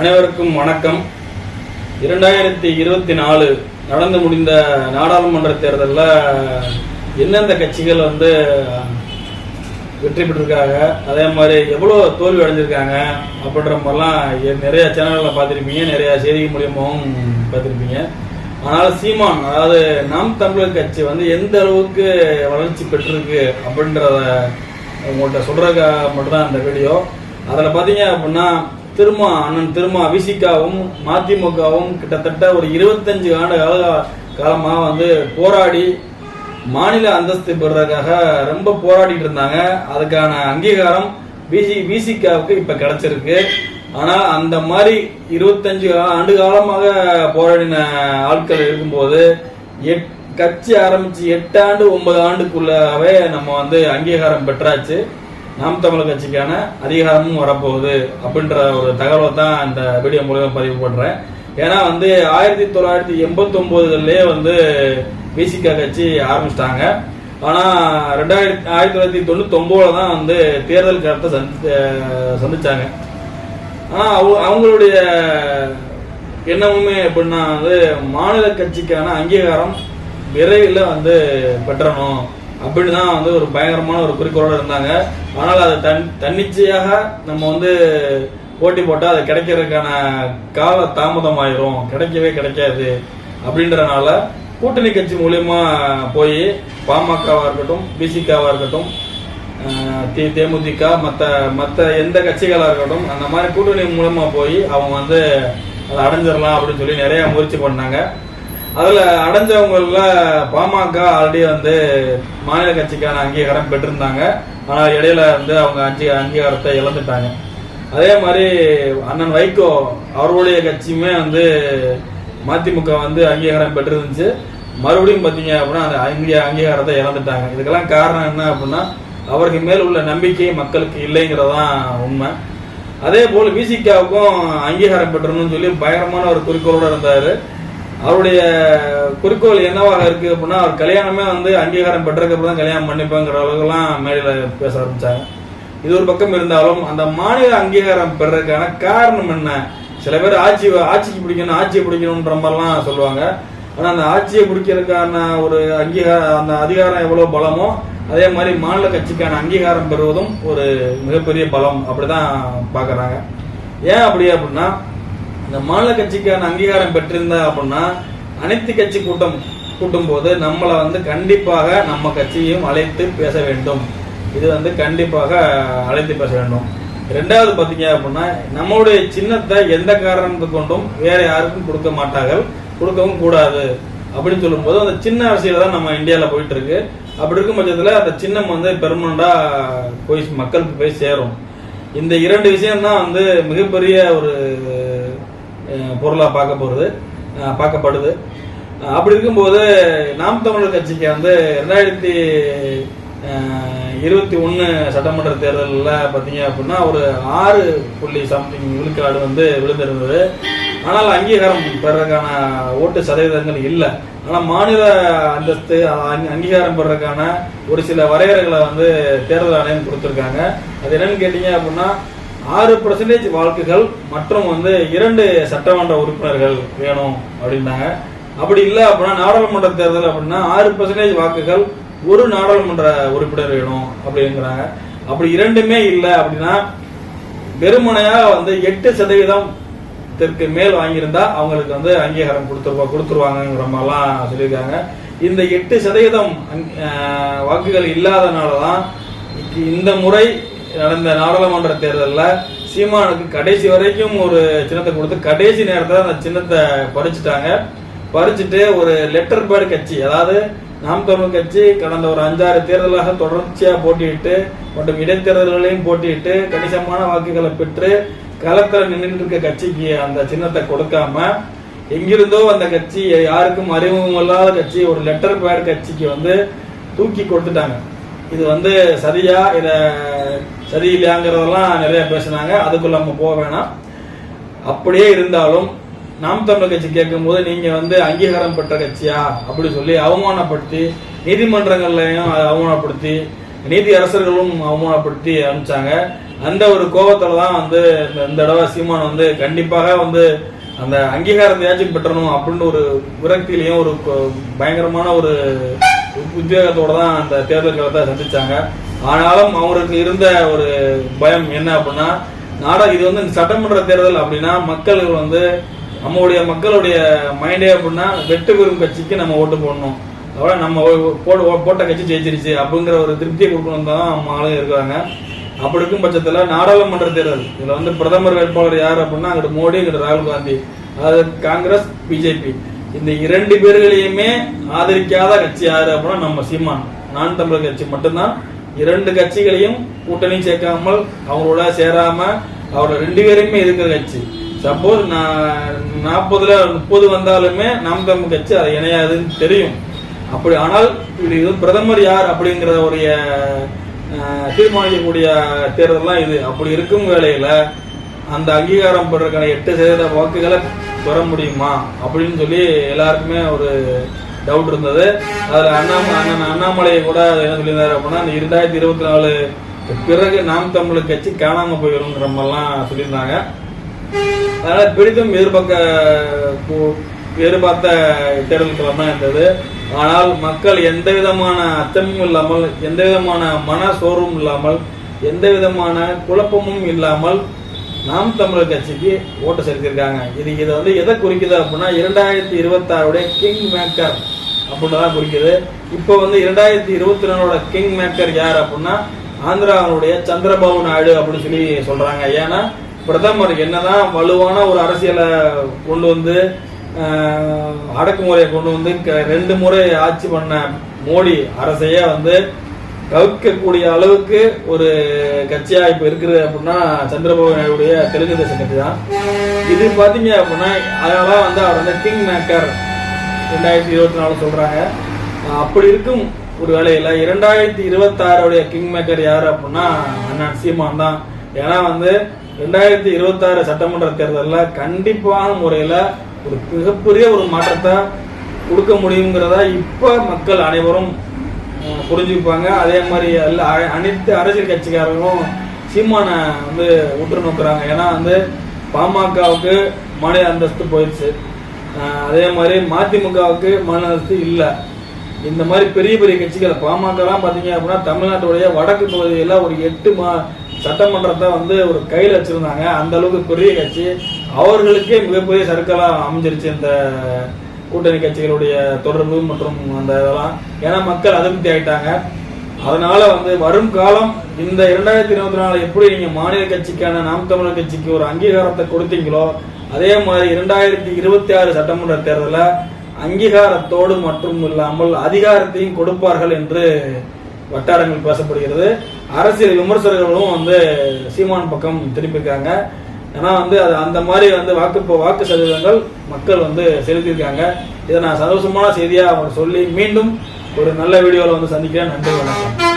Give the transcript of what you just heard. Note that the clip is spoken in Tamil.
அனைவருக்கும் வணக்கம். இரண்டாயிரத்தி இருபத்தி நாலு நடந்து முடிந்த நாடாளுமன்ற தேர்தலில் எந்தெந்த கட்சிகள் வந்து வெற்றி பெற்றிருக்காங்க அதே மாதிரி எவ்வளோ தோல்வி அடைஞ்சிருக்காங்க அப்படின்ற மாதிரிலாம் நிறைய சேனல்களில் பார்த்துருப்பீங்க நிறைய செய்தி மூலியமாகவும் பார்த்துருப்பீங்க. ஆனால் சீமான் அதாவது நாம் தமிழர் கட்சி வந்து எந்த அளவுக்கு வளர்ச்சி பெற்றிருக்கு அப்படின்றத உங்கள்கிட்ட சொல்கிறதுக்காக மட்டும்தான் இந்த வீடியோ. அதில் பார்த்தீங்க அப்படின்னா திருமா அண்ணன் திருமா விசிகாவும் மதிமுகவும் கிட்டத்தட்ட ஒரு இருபத்தஞ்சு ஆண்டு கால காலமாக வந்து போராடி மாநில அந்தஸ்து பெறுறதுக்காக ரொம்ப போராடிட்டு இருந்தாங்க. அதுக்கான அங்கீகாரம் பிசி பிசிகாவுக்கு இப்போ கிடைச்சிருக்கு. ஆனால் அந்த மாதிரி இருபத்தஞ்சு ஆண்டு காலமாக போராடின ஆட்கள் இருக்கும்போது எட் கட்சி ஆரம்பிச்சு எட்டு ஆண்டு ஒன்பது ஆண்டுக்குள்ளவே நம்ம வந்து அங்கீகாரம் பெற்றாச்சு. நாம் தமிழர் கட்சிக்கான அதிகாரமும் வரப்போகுது அப்படின்ற ஒரு தகவலை தான் இந்த வீடியோ மூலமா பதிவு பண்றேன். ஏன்னா வந்து ஆயிரத்தி தொள்ளாயிரத்தி எண்பத்தி ஒன்பதுலயே வந்து பிசிகா கட்சி ஆரம்பிச்சிட்டாங்க. ஆனா ரெண்டாயிரத்தி ஆயிரத்தி தொள்ளாயிரத்தி தொண்ணூத்தி ஒன்பதுல தான் வந்து தேர்தல் கருத்தை சந்தி சந்திச்சாங்க. ஆனா அவங்க- அவங்களுடைய எண்ணமுமே எப்படின்னா வந்து மாநில கட்சிக்கான அங்கீகாரம் விரைவில் வந்து பெற்றணும். அப்படின்னு தான் வந்து ஒரு பயங்கரமான ஒரு குறிக்கோளோட இருந்தாங்க. ஆனால் அது தன் தன்னிச்சையாக நம்ம வந்து போட்டி போட்டால் அது கிடைக்கிறதுக்கான கால தாமதம் ஆயிரும் கிடைக்கவே கிடைக்காது அப்படின்றனால கூட்டணி கட்சி மூலியமா போய் பாமகவாக இருக்கட்டும் பிசிகாவாக இருக்கட்டும் தி தேமுதிக மற்ற மற்ற எந்த கட்சிகளாக இருக்கட்டும் அந்த மாதிரி கூட்டணி மூலமாக போய் அவங்க வந்து அதை அடைஞ்சிடலாம் அப்படின்னு சொல்லி நிறையா முயற்சி பண்ணாங்க. அதில் அடைஞ்சவங்கள பாமக ஆல்ரெடி வந்து மாநில கட்சிக்கான அங்கீகாரம் பெற்றிருந்தாங்க. ஆனால் இடையில வந்து அவங்க அஞ்சு அங்கீகாரத்தை இழந்துட்டாங்க. அதே மாதிரி அண்ணன் வைகோ அவருடைய கட்சியுமே வந்து மதிமுக வந்து அங்கீகாரம் பெற்றிருந்துச்சு. மறுபடியும் பார்த்தீங்க அப்படின்னா அந்த அங்கே அங்கீகாரத்தை இழந்துட்டாங்க. இதுக்கெல்லாம் காரணம் என்ன அப்படின்னா அவருக்கு மேல் உள்ள நம்பிக்கை மக்களுக்கு இல்லைங்கிறதான் உண்மை. அதே போல் விசிகாவுக்கும் அங்கீகாரம் பெற்றணும்னு சொல்லி பயங்கரமான ஒரு குறிக்கோளோடு இருந்தார். அவருடைய குறிக்கோள் என்னவாக இருக்கு அப்படின்னா அவர் கல்யாணமே வந்து அங்கீகாரம் பெற்றதுக்கு தான் கல்யாணம் பண்ணிப்பேங்கிற அளவுக்குலாம் மேடையில பேச ஆரம்பிச்சாங்க. இது ஒரு பக்கம் இருந்தாலும் அந்த மாநில அங்கீகாரம் பெறதுக்கான காரணம் என்ன? சில பேர் ஆட்சி ஆட்சிக்கு பிடிக்கணும் ஆட்சியை பிடிக்கணுன்ற மாதிரிலாம் சொல்லுவாங்க. ஆனால் அந்த ஆட்சியை பிடிக்கிறதுக்கான ஒரு அங்கீகாரம் அந்த அதிகாரம் எவ்வளோ பலமோ அதே மாதிரி மாநில கட்சிக்கான அங்கீகாரம் பெறுவதும் ஒரு மிகப்பெரிய பலம் அப்படிதான் பார்க்குறாங்க ஏன் அப்படி அப்படின்னா இந்த மாநில கட்சிக்கான அங்கீகாரம் பெற்றிருந்தா அப்படின்னா அனைத்து கட்சி கூட்டம் கூட்டும் போது நம்மளை வந்து கண்டிப்பாக நம்ம கட்சியையும் அழைத்து பேச வேண்டும். இது வந்து கண்டிப்பாக அழைத்து பேச வேண்டும். ரெண்டாவது பார்த்தீங்க அப்படின்னா நம்மளுடைய சின்னத்தை எந்த காரணத்தை கொண்டும் வேற யாருக்கும் கொடுக்க மாட்டார்கள். கொடுக்கவும் கூடாது. அப்படின்னு சொல்லும்போது அந்த சின்ன அரசியல் தான் நம்ம இந்தியாவில் போயிட்டு இருக்கு அப்படி இருக்கும் பட்சத்தில் அந்த சின்னம் வந்து பெர்மனண்டா போய் மக்களுக்கு போய் சேரும். இந்த இரண்டு விஷயம் தான் வந்து மிகப்பெரிய ஒரு பொருளாக பார்க்க போகிறது பார்க்கப்படுது. அப்படி இருக்கும்போது நாம் தமிழர் கட்சிக்கு வந்து ரெண்டாயிரத்தி இருபத்தி ஒன்று சட்டமன்ற தேர்தலில் பார்த்தீங்க அப்படின்னா ஒரு ஆறு புள்ளி சம்திங் விழுக்காடு வந்து விழுந்திருந்தது. ஆனால் அங்கீகாரம் பெறதுக்கான ஓட்டு சதவீதங்கள் இல்லை. ஆனால் மாநில அந்தஸ்து அங்கீகாரம் பெறதுக்கான ஒரு சில வரையறைகளை வந்து தேர்தல் ஆணையம் கொடுத்துருக்காங்க. அது என்னன்னு கேட்டீங்க அப்படின்னா ஆறு பர்சன்டேஜ் வாக்குகள் மற்றும் வந்து இரண்டு சட்டமன்ற உறுப்பினர்கள் வேணும் அப்படின்னாங்க. அப்படி இல்லை அப்படின்னா நாடாளுமன்ற தேர்தல் அப்படின்னா ஆறு பர்சன்டேஜ் வாக்குகள் ஒரு நாடாளுமன்ற உறுப்பினர் வேணும் அப்படிங்கிறாங்க. அப்படி இரண்டுமே இல்லை அப்படின்னா வெறுமனையா வந்து எட்டு சதவீதம் மேல் வாங்கியிருந்தா அவங்களுக்கு வந்து அங்கீகாரம் கொடுத்துருவா கொடுத்துருவாங்கங்கிற மாதிரிலாம் சொல்லியிருக்காங்க. இந்த எட்டு சதவீதம் அங்- வாக்குகள் இல்லாதனால தான் இந்த முறை நடந்த நாடாளுமன்ற தேர்தலில் சீமானுக்கு கடைசி வரைக்கும் ஒரு சின்னத்தை கொடுத்து கடைசி நேரத்தில் அந்த சின்னத்தை பறிச்சுட்டாங்க. பறிச்சுட்டு ஒரு லெட்டர் பேர் கட்சி அதாவது நாம் தமிழ் கட்சி கடந்த ஒரு அஞ்சாறு தேர்தலாக தொடர்ச்சியாக போட்டியிட்டு மற்றும் இடைத்தேர்தல்களையும் போட்டியிட்டு கணிசமான வாக்குகளை பெற்று களத்தில் நின்றுட்டு இருக்க கட்சிக்கு அந்த சின்னத்தை கொடுக்காம எங்கிருந்தோ அந்த கட்சி யாருக்கும் அறிமுகம் இல்லாத கட்சி ஒரு லெட்டர் பேட் கட்சிக்கு வந்து தூக்கி கொடுத்துட்டாங்க. இது வந்து சரியா இதை சரியில்லையாங்கிறதெல்லாம் நிறைய பேசுனாங்க. அதுக்குள்ள நம்ம போக வேணாம். அப்படியே இருந்தாலும் நாம் தமிழர் கட்சி கேட்கும்போது நீங்கள் வந்து அங்கீகாரம் பெற்ற கட்சியா அப்படி சொல்லி அவமானப்படுத்தி நீதிமன்றங்கள்லையும் அவமானப்படுத்தி நீதி அரசர்களும் அவமானப்படுத்தி அனுப்பிச்சாங்க. அந்த ஒரு கோபத்தில் தான் வந்து இந்த இந்த தடவை சீமான் வந்து கண்டிப்பாக வந்து அந்த அங்கீகாரத்தையாச்சும் பெற்றணும் அப்படின்னு ஒரு விரக்தியிலையும் ஒரு பயங்கரமான ஒரு உத்வேகத்தோடு தான் அந்த தேர்தல் களத்தை சந்தித்தாங்க ஆனாலும் அவருக்கு இருந்த ஒரு பயம் என்ன அப்படின்னா நாடா இது வந்து சட்டமன்ற தேர்தல் அப்படின்னா மக்கள் வந்து நம்மளுடைய மக்களுடைய மைண்டே அப்படின்னா வெட்டு பெறும் கட்சிக்கு நம்ம ஓட்டு போடணும். அதோட நம்ம ஓ- போட போட்ட கட்சி ஜெயிச்சிருச்சு அப்படிங்கிற ஒரு திருப்தியை கொடுக்கணும் தான் நம்ம ஆளுங்க இருக்காங்க அப்படி இருக்கும் பட்சத்தில் நாடாளுமன்ற தேர்தல் இதில் வந்து பிரதமர் வேட்பாளர் யார் அப்படின்னா அங்கிட்டு மோடி அங்கிட்டு ராகுல் காந்தி. அதாவது காங்கிரஸ் பிஜேபி. இந்த இரண்டு பேர்களையுமே ஆதரிக்காத கட்சி யாரு அப்படின்னா நம்ம சீமான். நான் தமிழர் கட்சி மட்டும்தான். இரண்டு கட்சிகளையும் கூட்டணி சேர்க்காமல் அவங்களோட சேராம அவர் ரெண்டு பேருமே இருக்கிற கட்சி. சப்போஸ் நான் நாற்பதுல முப்பது வந்தாலுமே நாம் தமிழ் கட்சி அது இணையாதுன்னு தெரியும். அப்படி ஆனால் இது பிரதமர் யார் அப்படிங்கிற ஒரு அஹ், தீர்மானிக்கக்கூடிய தேர்தல்லாம் இது. அப்படி இருக்கும் வேலையில அந்த அங்கீகாரம் பெறக்கான எட்டு சதவீத வாக்குகளை பெற முடியுமா? அப்படின்னு சொல்லி எல்லாருக்குமே ஒரு டவுட் இருந்தது. அதுல அண்ணாமலை அண்ணன் அண்ணாமலையை கூட என்ன சொல்லியிருந்தாரு அப்படின்னா இந்த இரண்டாயிரத்தி இருபத்தி நாலு பிறகு நாம் தமிழ் கட்சி காணாமல் போயிருங்கிற மாதிரிலாம் சொல்லியிருந்தாங்க. அதனால பெரிதும் எதிர்பார்க்க எதிர்பார்த்த தேர்தல் களம் தான் இருந்தது. ஆனால் மக்கள் எந்த விதமான அச்சமும் இல்லாமல் எந்த விதமான மன சோர்வும் இல்லாமல் எந்த விதமான குழப்பமும் இல்லாமல் நாம் தமிழர் கட்சிக்கு ஓட்டு செலுத்தியிருக்காங்க இது இதை வந்து எதை குறிக்குது அப்படின்னா இரண்டாயிரத்தி இருபத்தாறுடைய கிங் மேக்கர் அப்படின்னு தான் குறிக்குது. இப்போ வந்து இரண்டாயிரத்தி இருபத்தி நாலோட கிங் மேக்கர் யார் அப்படின்னா ஆந்திராவுடைய சந்திரபாபு நாயுடு அப்படின்னு சொல்லி சொல்றாங்க. ஏன்னா பிரதமர் என்னதான் வலுவான ஒரு அரசியலை கொண்டு வந்து அடக்குமுறையை கொண்டு வந்து க- ரெண்டு முறை ஆட்சி பண்ண மோடி அரசையே வந்து கவிக்கக்கூடிய அளவுக்கு ஒரு கட்சியா இப்ப இருக்குது அப்படின்னா சந்திரபாபு நாயுடைய தெலுங்கு தேச கட்சி தான். இது பாத்தீங்க அப்படின்னா அதனால வந்து அவர் வந்து கிங் மேக்கர் ரெண்டாயிரத்தி இருபத்தி நாலு சொல்றாங்க. அப்படி இருக்கும் ஒரு வேலையில இரண்டாயிரத்தி இருபத்தாறுடைய கிங் மேக்கர் யார் அப்படின்னா அண்ணன் சீமான் தான். ஏன்னா வந்து ரெண்டாயிரத்தி இருபத்தாறு சட்டமன்ற தேர்தலில் கண்டிப்பான முறையில ஒரு மிகப்பெரிய ஒரு மாற்றத்தை கொடுக்க முடியுங்கிறதா இப்ப மக்கள் அனைவரும் புரிஞ்சுப்பாங்க அதே மாதிரி எல்லா அ- அனைத்து அரசியல் கட்சிக்காரர்களும் சீமானை வந்து உற்று நோக்குறாங்க. ஏன்னா வந்து பாமகவுக்கு மாநில அந்தஸ்து போயிடுச்சு. அதே மாதிரி மதிமுகவுக்கு மாநில அந்தஸ்து இல்லை. இந்த மாதிரி பெரிய பெரிய கட்சிகள் பாமகலாம் பார்த்தீங்க அப்படின்னா தமிழ்நாட்டுடைய வடக்கு பகுதியில் ஒரு எட்டு மா சட்டமன்றத்தை வந்து ஒரு கையில் வச்சுருந்தாங்க. அந்த அளவுக்கு பெரிய கட்சி. அவர்களுக்கே மிகப்பெரிய சர்க்கலாக அமைஞ்சிருச்சு இந்த கூட்டணி கட்சிகளுடைய தொடர்பு மற்றும் அந்த இதெல்லாம். ஏன்னா மக்கள் அதிருப்தி ஆயிட்டாங்க. அதனால வந்து வரும் காலம் இந்த இரண்டாயிரத்தி இருபத்தி நாலு எப்படி நீங்க மாநில கட்சிக்கான நாம் தமிழர் கட்சிக்கு ஒரு அங்கீகாரத்தை கொடுத்தீங்களோ அதே மாதிரி இரண்டாயிரத்தி இருபத்தி ஆறு சட்டமன்ற தேர்தலில் அங்கீகாரத்தோடு மட்டும் இல்லாமல் அதிகாரத்தையும் கொடுப்பார்கள் என்று வட்டாரங்கள் பேசப்படுகிறது. அரசியல் விமர்சகர்களும் வந்து சீமான் பக்கம் திருப்பியிருக்காங்க ஏன்னா வந்து அது அந்த மாதிரி வந்து வாக்கு வாக்கு சதவீதங்கள் மக்கள் வந்து செலுத்தியிருக்காங்க. இதை நான் சந்தோஷமான செய்தியாக அவங்க சொல்லி மீண்டும் ஒரு நல்ல வீடியோவில் வந்து சந்திக்கிறேன். நன்றி வணக்கம்.